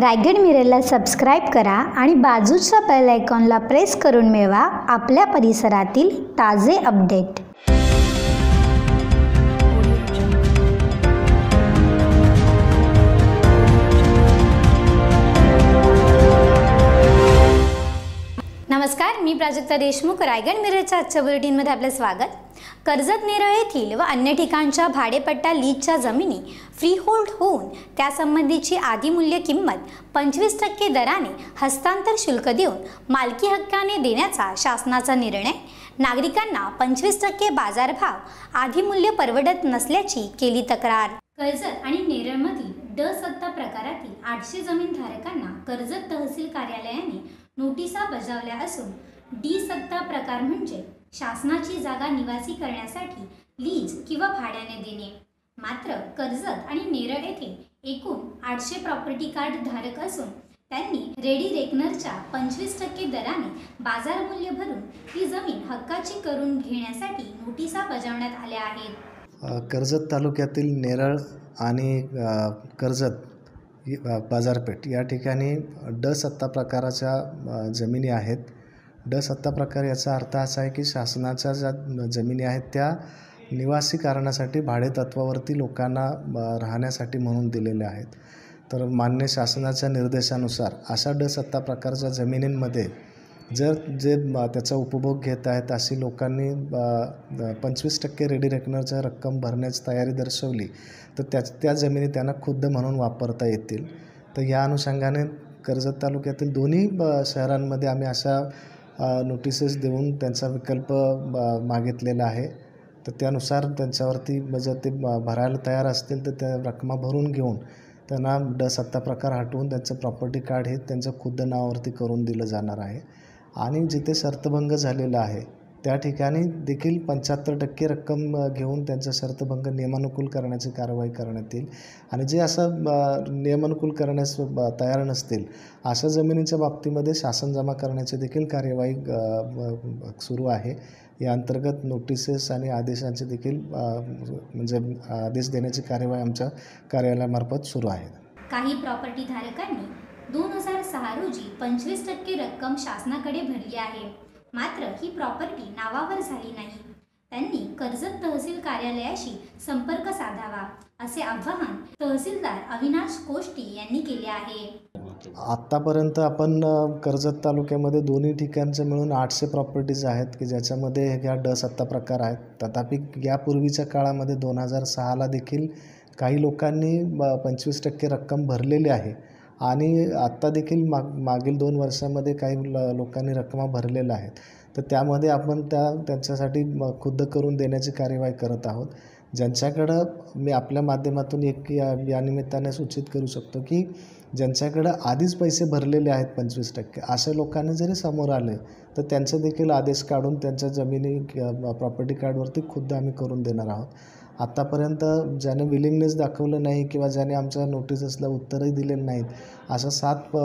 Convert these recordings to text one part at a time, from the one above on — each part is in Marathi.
रायगड मिररला सबस्क्राईब करा आणि बाजूच्या बेल आयकॉनला प्रेस करून मिळवा आपल्या परिसरातील ताजे अपडेट नमस्कार मी प्राजक्ता देशमुख रायगड मिररच्या आजच्या बुलेटिनमध्ये आपलं स्वागत. कर्जत नेरळ येथील व अन्य ठिकाणच्या भाडेपट्टा लीजच्या जमिनी फ्री होल्ड होऊन त्यासंबंधीची आधीमूल्य किंमत पंचवीस टक्के दराने हस्तांतर शुल्क देऊन मालकी हक्काने देण्याचा शासनाचा निर्णय. नागरिकांना पंचवीस टक्के बाजारभाव आधीमूल्य परवडत नसल्याची केली तक्रार. कर्जत आणि नेरळमधील ड सत्ता प्रकारातील आठशे जमीन धारकांना कर्जत तहसील कार्यालयाने नोटिसा बजावल्या असून डी सत्ता प्रकार म्हणजे शासनाची जागा निवासी करण्यासाठी लीज किंवा भाड्याने देणे. मात्र कर्जत आणि नेरळ येथे एकूण आठशे प्रॉपर्टी कार्ड धारक असून त्यांनी रेडी रेकनरच्या पंचवीस टक्के दराने बाजार मूल्य भरून ही जमीन हक्काची करून घेण्यासाठी नोटिसा बजावण्यात आल्या आहेत. कर्जत तालुक्यातील नेरळ आणि कर्जत बाजारपेठ या ठिकाणी ड सत्ता प्रकाराच्या जमिनी आहेत. ड सत्ता प्रकार याचा अर्थ असा आहे की शासनाच्या ज्या जमिनी आहेत त्या निवासी कारणासाठी भाडेतत्वावरती लोकांना राहण्यासाठी म्हणून दिलेल्या आहेत. तर मान्य शासनाच्या निर्देशानुसार अशा ड सत्ता प्रकारच्या जमिनींमध्ये जर जे त्याचा उपभोग घेत आहेत अशी लोकांनी पंचवीस टक्के रेडी रेकनरच्या रक्कम भरण्याची तयारी दर्शवली तर त्या त्या जमिनी त्यांना खुद्द म्हणून वापरता येतील. तर या अनुषंगाने कर्जत तालुक्यातील दोन्ही ब- शहरांमध्ये आम्ही अशा नोटिसेस देऊन त्यांचा विकल्प मागितलेला आहे. तर त्यानुसार त्यांच्यावरती जर ते भरायला तयार असतील तर त्या रकमा भरून घेऊन त्यांना ड सत्ता प्रकार हटवून त्यांचं प्रॉपर्टी कार्ड हे त्यांचं खुद्द नावावरती करून दिलं जाणार आहे. आणि जिथे शर्तभंग झालेला आहे त्या ठिकाणी देखील पंच्याहत्तर टक्के रक्कम घेऊन त्यांचा शर्तभंग नियमानुकूल करण्याची कारवाई करण्यात येईल. आणि जे असं नियमानुकूल करण्यास ब- तयार नसतील अशा जमिनीच्या बाबतीमध्ये शासन जमा करण्याची देखील कार्यवाही सुरू आहे. या अंतर्गत नोटिसेस आणि आदेशांचे देखील म्हणजे आदेश देण्याची कार्यवाही आमच्या कार्यालयामार्फत सुरू आहे. काही प्रॉपर्टी धारकांनी दोन हजार सहा रोजी पंचवीस टक्के रक्कम शासनाकडे भरली आहे. मात्र ही प्रॉपर्टी नावावर झाली नाही. त्यांनी कर्जत तहसील कार्यालयाशी संपर्क साधावा असे आवाहन तहसीलदार अविनाश कोष्टी यांनी केले आहे. आत्तापर्यंत आपण कर्जत तालुक्यामध्ये दोन्ही ठिकाणचे मिळून आठशे प्रॉपर्टीज आहेत की ज्याच्यामध्ये ह्या ड सत्ता प्रकार आहेत. तथापि यापूर्वीच्या काळामध्ये दोन हजार सहाला देखील काही लोकांनी ब- पंचवीस टक्के रक्कम भरलेली आहे. आणि आत्ता देखील माग मागील दोन वर्षामध्ये काही ल लोकांनी रक्कमा भरलेल्या आहेत तर त्यामध्ये आपण त्या त्यांच्यासाठी म- खुद्द करून देण्याची कार्यवाही करत आहोत. ज्यांच्याकडं मी आपल्या माध्यमातून एक या या निमित्ताने सूचित करू शकतो की ज्यांच्याकडं आधीच पैसे भरलेले आहेत पंचवीस टक्के अशा लोकांनी जरी समोर आले तर त्यांचे देखील आदेश काढून त्यांच्या जमिनी प्रॉपर्टी कार्डवरती खुद्द आम्ही करून देणार आहोत. आत्तापर्यंत ज्याने विलिंगनेस दाखवलं नाही किंवा ज्याने आमच्या नोटिसेसला उत्तरही दिलेलं नाहीत अशा सात प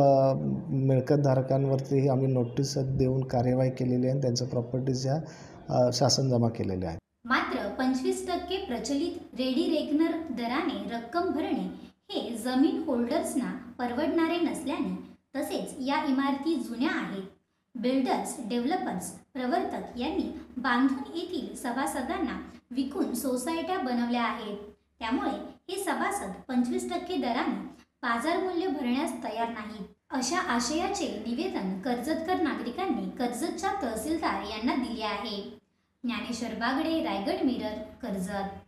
मिळकतधारकांवरतीही आम्ही नोटीस देऊन कार्यवाही केलेली आहे आणि त्यांच्या प्रॉपर्टीज ह्या शासन जमा केलेल्या आहेत. मात्र पंचवीस टक्के प्रचलित रेडी रेकनर दराने रक्कम भरणे हे जमीन होल्डर्सना परवडणारे नसल्याने तसेच या इमारती जुन्या आहेत. बिल्डर्स डेव्हलपर्स प्रवर्तक यांनी बांधून येथील सभासदांना विकून सोसायट्या बनवल्या आहेत. त्यामुळे हे सभासद पंचवीस टक्के दराने बाजार मूल्य भरण्यास तयार नाहीत. अशा आशयाचे निवेदन कर्जतकर नागरिकांनी कर्जतच्या तहसीलदार यांना दिले आहे. ज्ञानेश्वर बागडे रायगड मिरर कर्जत.